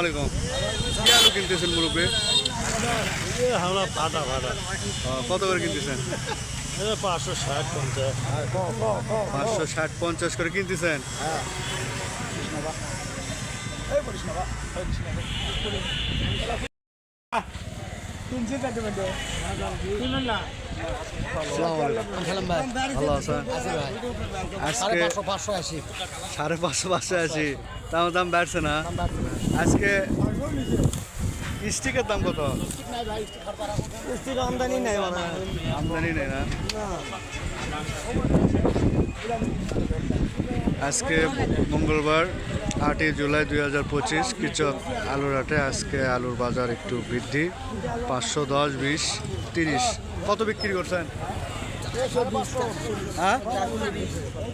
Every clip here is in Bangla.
আলাইকুম। কি আলু কিনতেছেন মুরব্বী? আমরা ফাটা ফাটা কত করে কিনতেছেন? পাঁচশো ষাট পঞ্চাশ। পাঁচশো ষাট পঞ্চাশ করে কিনতেছেন? আসসালামু আলাইকুম। ভালো আছেন আজকে সাড়ে পাঁচশো পাঁচশো আশি। দাম দাম বাড়ছে না। আজকে স্টিকের দাম কত? আমদানি নাই আমদানি নেই না। আজকে মঙ্গলবার আটই জুলাই দুই হাজার পঁচিশ কৃষক আলুর হাটে আজকে আলুর বাজার একটু বৃদ্ধি। পাঁচশো দশ বিশ তিরিশ। কত বিক্রি করছেন? হ্যাঁ?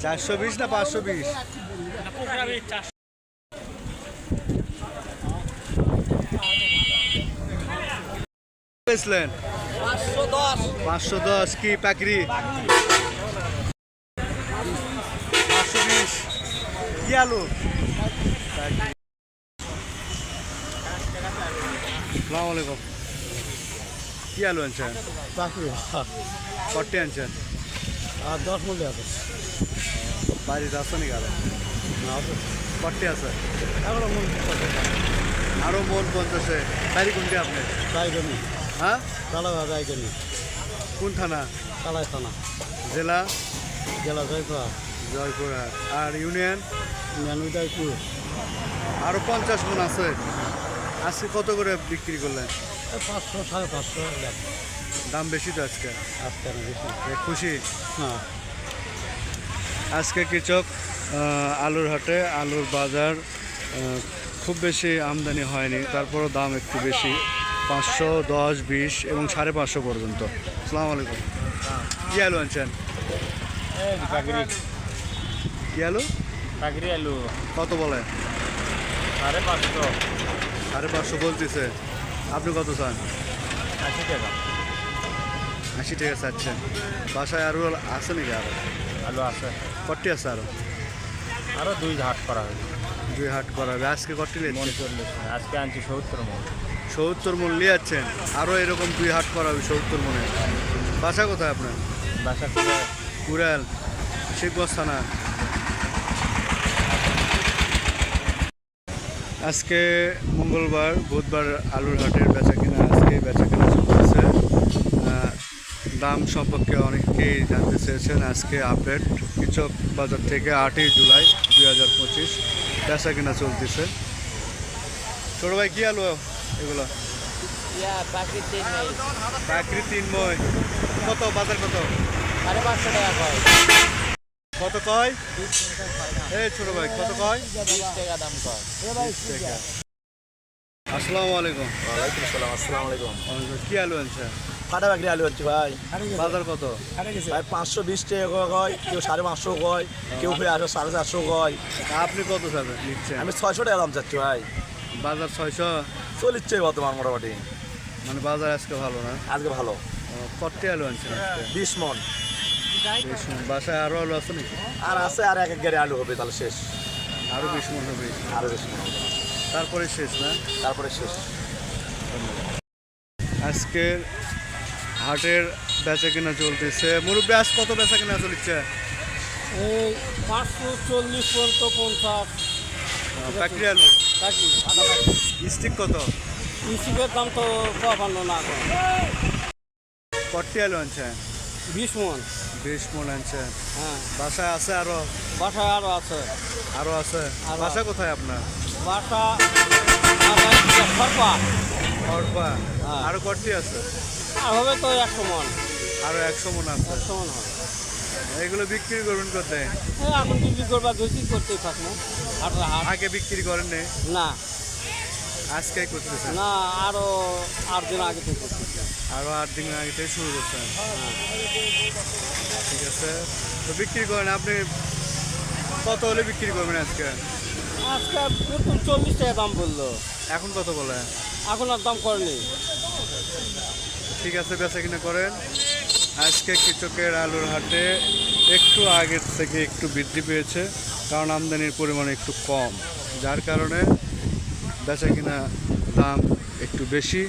চারশো বিশ না পাঁচশো বিশ? বেচলেন? পাঁচশো দশ কি পাকড়ি পাঁচশো বিশ। কি আলু? সালাম আলাইকুম। কি আলু আনছেন? চাকরি কটি আনছেন? আর দশ মূল্য আছে। বাড়িতে আছে নাকি আরও? কটি আছে। আরও মন পঞ্চাশে বাড়ি কোনটি আপনি রায়গনি। হ্যাঁ? কালাঘাট রায়গনি। কোন থানা? কালাই থানা। জেলা? জেলা জয়পুরা জয়পুরহাট। আর ইউনিয়ন? জ্ঞানবিদায়পুর আরও পঞ্চাশ মন আছে। আজকে কত করে বিক্রি করলেন? পাঁচশো সাড়ে পাঁচশো দাম বেশি তো আজকে? না বেশি? খুশি? না। আজকে কৃষক আলুর হাটে আলুর বাজার খুব বেশি আমদানি হয়নি তারপরও দাম একটু বেশি পাঁচশো দশ বিশ এবং সাড়ে পাঁচশো পর্যন্ত। সালাম আলাইকুম। কি আলু আনছেন? কি আলু? আলু কত বলে? সাড়ে পাঁচশো সাড়ে পাঁচশো বলতেছে। আপনি কত চান? আশি টাকা আশি টাকা চাচ্ছেন। বাসায় আরও আছে নাকি আরও আলু আছে। কটি আছে আরও আরও দুই হাট করা হয়েছে। দুই হাট করা হবে। আজকে কটি লেগেছে চল্লিশ আজকে আনছি সত্তর মন। সত্তর মন নিয়ে যাচ্ছেন আরও এরকম দুই হাট করা হবে সত্তর মনে বাসা কোথায় আপনার? বাসা করে কুড়াল শিবগঞ্জ থানা আজকে মঙ্গলবার বুধবার আলুর হাটের বেচা কিনা আজকে বেচা কিনা চলতেছে। দাম সম্পর্কে অনেকেই জানতে চেয়েছেন। আজকে আপডেট কৃষক বাজার থেকে আটই জুলাই দুই হাজার পঁচিশ। বেচা কিনা চলতেছে। ছোটো ভাই কি আলু এগুলো? ইয়া চাকরি তিনময় কত বাজার কত? সাড়ে পাঁচশো টাকা কয়। কত কয়? এই ছোট ভাই কত কয়? বিশ টাকা দাম কয়। টাকা। আসসালামু আলাইকুম। ওয়ালাইকুম সালাম আসসালামু আলাইকুম। কি আলু আনছে ফাটা বাকরি আলু হচ্ছে ভাই। বাজার কত? ভাই পাঁচশো বিশ টাকা কয় কেউ সাড়ে পাঁচশো কয় কেউ ফিরে আসো সাড়ে চারশো কয়। আপনি কত নিচ্ছেন? আমি ছয়শো টাকা দাম চাচ্ছি ভাই। বাজার ছয়শো? চলিচ্ছে বর্তমান মোটামুটি? মানে বাজার আজকে ভালো না? আজকে ভালো। ও, কতটি আলু আনছেন বিশ মন। বিশ মণ। বাসায় আরও আলু আছে নাকি? আর আছে আর এক এক গাড়ি আলু হবে তাহলে শেষ। আরও বিশ মন হবে। আরও বেশি তারপরে শেষ না? তারপরে শেষ। আজকের হাটের বেচা কিনা চলতেছে। মুরব্বী আজ কত বেচা কিনা চলছে? এই পাঁচশো চল্লিশ পর্যন্ত পঞ্চাশ। পাকড়ি আলু কাকি স্টিক কত? ইসিকের দাম তো পাবান্ন না আলু বিশ মন। বিশ মন হ্যাঁ। বাসায় আছে আরও? বাসায় আছে। আরও আছে? বাসা কোথায় আপনার? বাসা অর্পা হ্যাঁ। আরও কটটি আছে? আর হবে তো একশো মন। আরও একশো মন আছে। একশো মন হবে। এগুলো বিক্রি করবেন কোথায়? এই এখন বিক্রি করবা দুই করতেই থাকব। আর আগে বিক্রি করেন নি। আজকে করতেছেন? না আরও আট দিন আগে থেকে করতেছি। আরও আট দিন আগে থেকে শুরু করছেন? ঠিক আছে। তো বিক্রি করেন আপনি কত হলে বিক্রি করবেন আজকে? আজকে প্রথম চল্লিশ টাকা দাম বলল। এখন কত বলে? এখন আর দাম করেনি। ঠিক আছে, বেচা কিনা করেন। আজকে কৃষকের আলুর হাটে একটু আগের থেকে একটু বৃদ্ধি পেয়েছে, কারণ আমদানির পরিমাণ একটু কম। যার কারণে বেচা কিনা দাম একটু বেশি।